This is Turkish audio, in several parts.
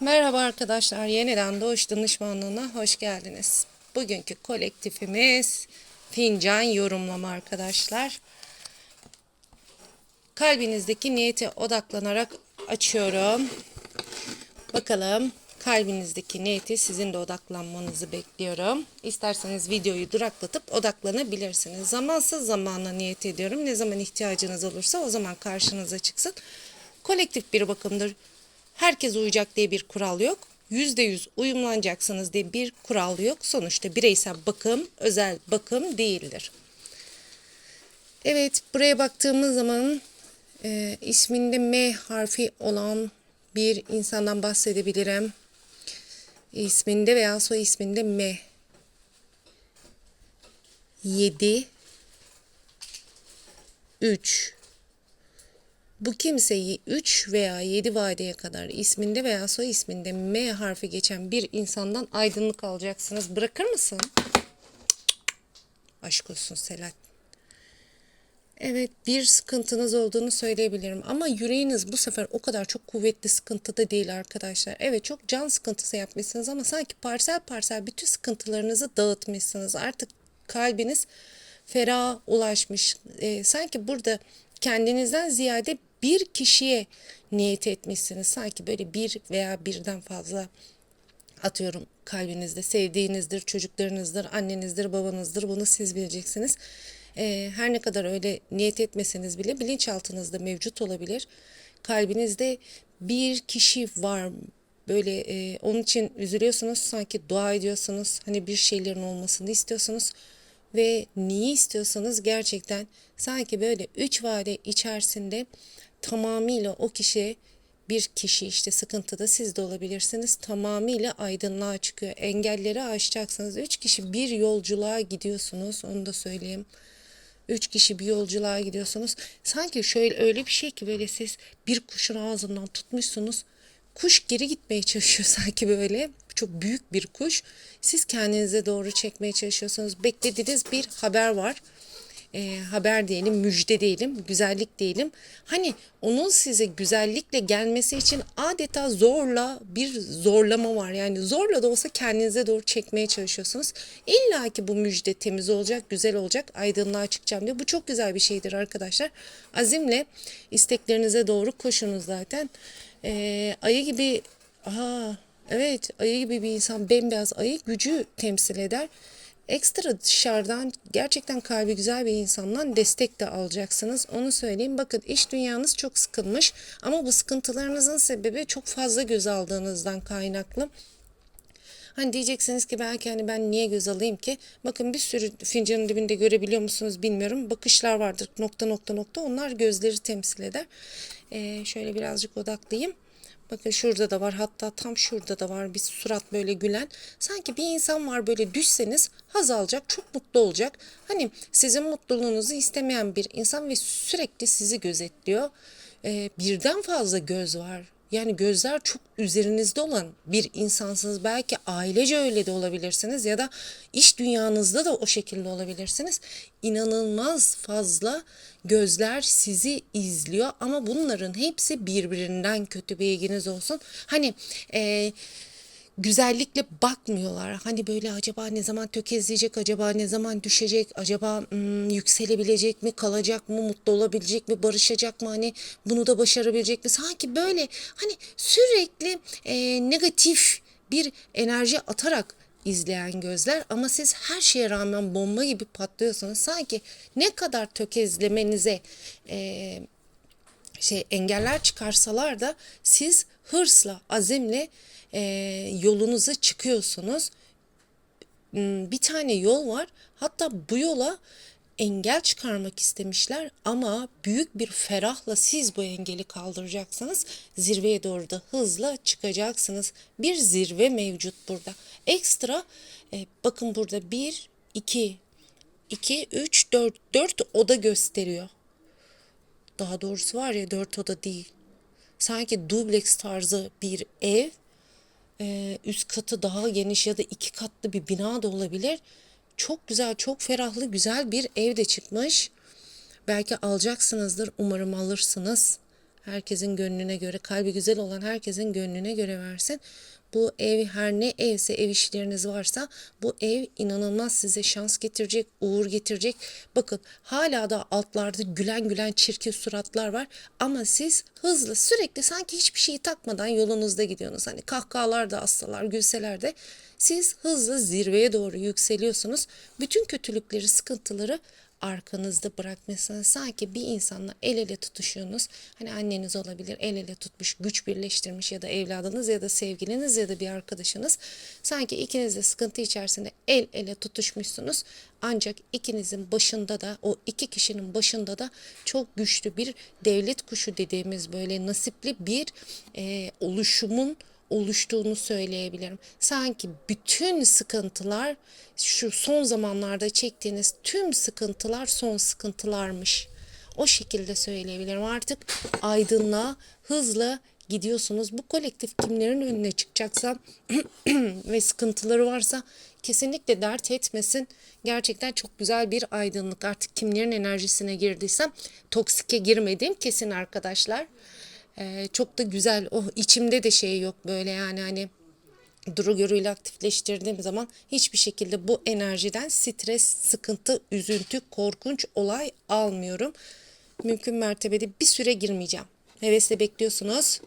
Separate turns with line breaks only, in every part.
Merhaba arkadaşlar, yeniden Doğuş Danışmanlığı'na hoş geldiniz. Bugünkü kolektifimiz fincan yorumlama arkadaşlar. Kalbinizdeki niyete odaklanarak açıyorum. Bakalım kalbinizdeki niyeti sizin de odaklanmanızı bekliyorum. İsterseniz videoyu duraklatıp odaklanabilirsiniz. Zamansız zamana niyet ediyorum. Ne zaman ihtiyacınız olursa o zaman karşınıza çıksın. Kolektif bir bakımdır. Herkes uyacak diye bir kural yok. Yüzde yüz uyumlanacaksınız diye bir kural yok. Sonuçta bireysel bakım özel bakım değildir. Evet buraya baktığımız zaman e, isminde M harfi olan bir insandan bahsedebilirim. İsminde veya soy isminde M. 7 3 bu kimseyi 3 veya 7 vadeye kadar isminde veya soy isminde M harfi geçen bir insandan aydınlık alacaksınız. Bırakır mısın? Aşk olsun Selahat. Evet bir sıkıntınız olduğunu söyleyebilirim ama yüreğiniz bu sefer o kadar çok kuvvetli sıkıntıda değil arkadaşlar. Evet çok can sıkıntısı yapmışsınız ama sanki parsel parsel bütün sıkıntılarınızı dağıtmışsınız. Artık kalbiniz ferah ulaşmış. Ee, sanki burada kendinizden ziyade bir kişiye niyet etmişsiniz. Sanki böyle bir veya birden fazla atıyorum kalbinizde sevdiğinizdir, çocuklarınızdır, annenizdir, babanızdır bunu siz bileceksiniz. Ee, her ne kadar öyle niyet etmeseniz bile bilinçaltınızda mevcut olabilir. Kalbinizde bir kişi var böyle e, onun için üzülüyorsunuz sanki dua ediyorsunuz hani bir şeylerin olmasını istiyorsunuz ve niye istiyorsanız gerçekten sanki böyle üç vade içerisinde tamamıyla o kişi bir kişi işte sıkıntıda siz de olabilirsiniz. Tamamıyla aydınlığa çıkıyor. Engelleri aşacaksınız. Üç kişi bir yolculuğa gidiyorsunuz. Onu da söyleyeyim. Üç kişi bir yolculuğa gidiyorsunuz. Sanki şöyle öyle bir şey ki böyle siz bir kuşun ağzından tutmuşsunuz. Kuş geri gitmeye çalışıyor sanki böyle. Çok büyük bir kuş. Siz kendinize doğru çekmeye çalışıyorsunuz. Beklediğiniz bir haber var e, haber diyelim, müjde diyelim, güzellik diyelim. Hani onun size güzellikle gelmesi için adeta zorla bir zorlama var. Yani zorla da olsa kendinize doğru çekmeye çalışıyorsunuz. İlla ki bu müjde temiz olacak, güzel olacak, aydınlığa çıkacağım diye. Bu çok güzel bir şeydir arkadaşlar. Azimle isteklerinize doğru koşunuz zaten. E, ayı gibi, aha evet ayı gibi bir insan bembeyaz ayı gücü temsil eder ekstra dışarıdan gerçekten kalbi güzel bir insandan destek de alacaksınız. Onu söyleyeyim. Bakın iş dünyanız çok sıkılmış ama bu sıkıntılarınızın sebebi çok fazla göz aldığınızdan kaynaklı. Hani diyeceksiniz ki belki hani ben niye göz alayım ki? Bakın bir sürü fincanın dibinde görebiliyor musunuz bilmiyorum. Bakışlar vardır nokta nokta nokta. Onlar gözleri temsil eder. Ee, şöyle birazcık odaklayayım. Bakın şurada da var hatta tam şurada da var bir surat böyle gülen. Sanki bir insan var böyle düşseniz haz alacak çok mutlu olacak. Hani sizin mutluluğunuzu istemeyen bir insan ve sürekli sizi gözetliyor. Ee, birden fazla göz var yani gözler çok üzerinizde olan bir insansınız. Belki ailece öyle de olabilirsiniz ya da iş dünyanızda da o şekilde olabilirsiniz. İnanılmaz fazla gözler sizi izliyor ama bunların hepsi birbirinden kötü bilginiz olsun. Hani eee güzellikle bakmıyorlar. Hani böyle acaba ne zaman tökezleyecek, acaba ne zaman düşecek, acaba ım, yükselebilecek mi, kalacak mı, mutlu olabilecek mi, barışacak mı, hani bunu da başarabilecek mi? Sanki böyle hani sürekli e, negatif bir enerji atarak izleyen gözler ama siz her şeye rağmen bomba gibi patlıyorsanız sanki ne kadar tökezlemenize e, şey engeller çıkarsalar da siz hırsla, azimle e, yolunuza çıkıyorsunuz. Hmm, bir tane yol var. Hatta bu yola engel çıkarmak istemişler ama büyük bir ferahla siz bu engeli kaldıracaksınız. Zirveye doğru da hızla çıkacaksınız. Bir zirve mevcut burada. Ekstra e, bakın burada 1, 2, 2, 3, 4, 4 oda gösteriyor. Daha doğrusu var ya 4 oda değil. Sanki dubleks tarzı bir ev e, üst katı daha geniş ya da iki katlı bir bina da olabilir. Çok güzel, çok ferahlı, güzel bir ev de çıkmış. Belki alacaksınızdır. Umarım alırsınız. Herkesin gönlüne göre, kalbi güzel olan herkesin gönlüne göre versin. Bu ev her ne evse ev işleriniz varsa bu ev inanılmaz size şans getirecek, uğur getirecek. Bakın hala da altlarda gülen gülen çirkin suratlar var ama siz hızlı sürekli sanki hiçbir şeyi takmadan yolunuzda gidiyorsunuz. Hani kahkahalar da assalar, gülseler de siz hızlı zirveye doğru yükseliyorsunuz. Bütün kötülükleri, sıkıntıları arkanızda bırakmışsınız. Sanki bir insanla el ele tutuşuyorsunuz. Hani anneniz olabilir el ele tutmuş, güç birleştirmiş ya da evladınız ya da sevgiliniz ya da bir arkadaşınız. Sanki ikiniz de sıkıntı içerisinde el ele tutuşmuşsunuz. Ancak ikinizin başında da o iki kişinin başında da çok güçlü bir devlet kuşu dediğimiz böyle nasipli bir e, oluşumun oluştuğunu söyleyebilirim. Sanki bütün sıkıntılar şu son zamanlarda çektiğiniz tüm sıkıntılar son sıkıntılarmış. O şekilde söyleyebilirim. Artık aydınlığa hızla gidiyorsunuz. Bu kolektif kimlerin önüne çıkacaksa ve sıkıntıları varsa kesinlikle dert etmesin. Gerçekten çok güzel bir aydınlık. Artık kimlerin enerjisine girdiysem toksike girmediğim kesin arkadaşlar. Ee, çok da güzel. Oh içimde de şey yok böyle yani hani duru görüyle aktifleştirdiğim zaman hiçbir şekilde bu enerjiden stres, sıkıntı, üzüntü, korkunç olay almıyorum. Mümkün mertebede bir süre girmeyeceğim. Hevesle bekliyorsunuz.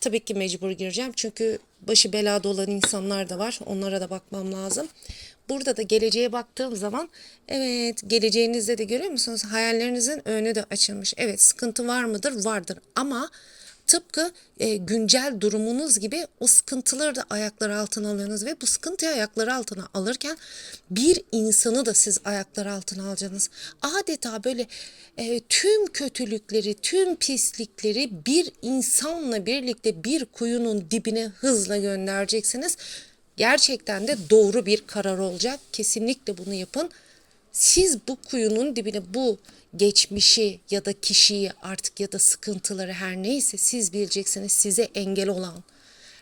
Tabii ki mecbur gireceğim. Çünkü başı belada olan insanlar da var. Onlara da bakmam lazım. Burada da geleceğe baktığım zaman evet geleceğinizde de görüyor musunuz? Hayallerinizin önü de açılmış. Evet sıkıntı var mıdır? Vardır. Ama tıpkı e, güncel durumunuz gibi o sıkıntıları da ayaklar altına alıyorsunuz ve bu sıkıntıyı ayaklar altına alırken bir insanı da siz ayaklar altına alacaksınız. Adeta böyle e, tüm kötülükleri, tüm pislikleri bir insanla birlikte bir kuyunun dibine hızla göndereceksiniz. Gerçekten de doğru bir karar olacak. Kesinlikle bunu yapın. Siz bu kuyunun dibine bu geçmişi ya da kişiyi artık ya da sıkıntıları her neyse siz bileceksiniz size engel olan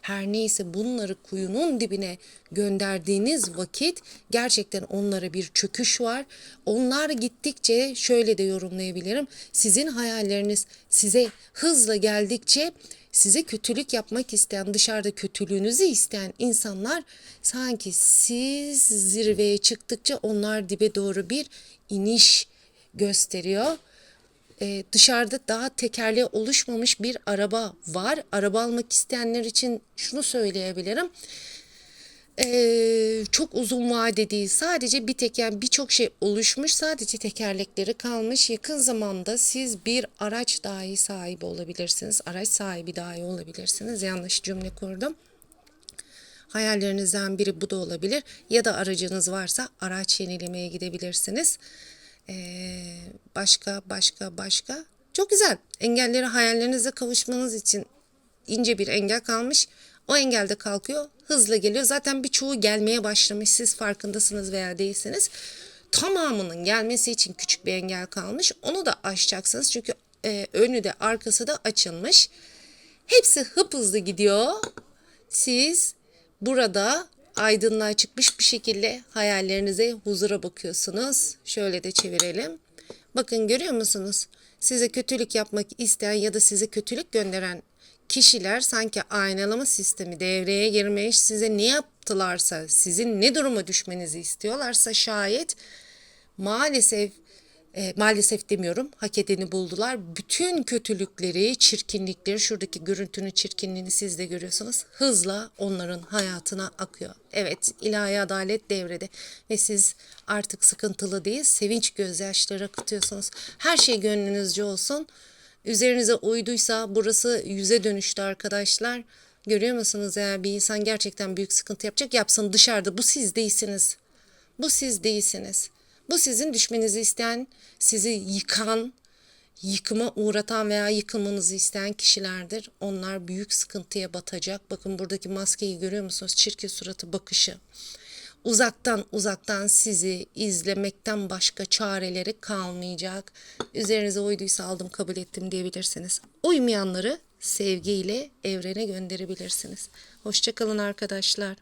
her neyse bunları kuyunun dibine gönderdiğiniz vakit gerçekten onlara bir çöküş var. Onlar gittikçe şöyle de yorumlayabilirim. Sizin hayalleriniz size hızla geldikçe size kötülük yapmak isteyen, dışarıda kötülüğünüzü isteyen insanlar sanki siz zirveye çıktıkça onlar dibe doğru bir iniş gösteriyor. Ee, dışarıda daha tekerleği oluşmamış bir araba var. Araba almak isteyenler için şunu söyleyebilirim. Ee, çok uzun vade değil. Sadece bir teker birçok şey oluşmuş. Sadece tekerlekleri kalmış. Yakın zamanda siz bir araç dahi sahibi olabilirsiniz. Araç sahibi dahi olabilirsiniz. Yanlış cümle kurdum. Hayallerinizden biri bu da olabilir. Ya da aracınız varsa araç yenilemeye gidebilirsiniz. Ee, başka başka başka. Çok güzel. Engelleri hayallerinize kavuşmanız için ince bir engel kalmış. O engel de kalkıyor. Hızla geliyor. Zaten birçoğu gelmeye başlamış. Siz farkındasınız veya değilsiniz. Tamamının gelmesi için küçük bir engel kalmış. Onu da aşacaksınız. Çünkü e, önü de arkası da açılmış. Hepsi hıp hızlı gidiyor. Siz burada aydınlığa çıkmış bir şekilde hayallerinize huzura bakıyorsunuz. Şöyle de çevirelim. Bakın görüyor musunuz? Size kötülük yapmak isteyen ya da size kötülük gönderen kişiler sanki aynalama sistemi devreye girmiş. Size ne yaptılarsa, sizin ne duruma düşmenizi istiyorlarsa şayet maalesef e, maalesef demiyorum hak edeni buldular. Bütün kötülükleri, çirkinlikleri, şuradaki görüntünün çirkinliğini siz de görüyorsunuz. Hızla onların hayatına akıyor. Evet ilahi adalet devrede ve siz artık sıkıntılı değil sevinç gözyaşları akıtıyorsunuz. Her şey gönlünüzce olsun. Üzerinize uyduysa burası yüze dönüştü arkadaşlar. Görüyor musunuz eğer bir insan gerçekten büyük sıkıntı yapacak yapsın dışarıda bu siz değilsiniz. Bu siz değilsiniz. Bu sizin düşmenizi isteyen, sizi yıkan, yıkıma uğratan veya yıkılmanızı isteyen kişilerdir. Onlar büyük sıkıntıya batacak. Bakın buradaki maskeyi görüyor musunuz? Çirkin suratı bakışı. Uzaktan uzaktan sizi izlemekten başka çareleri kalmayacak. Üzerinize uyduysa aldım kabul ettim diyebilirsiniz. Uymayanları sevgiyle evrene gönderebilirsiniz. Hoşçakalın arkadaşlar.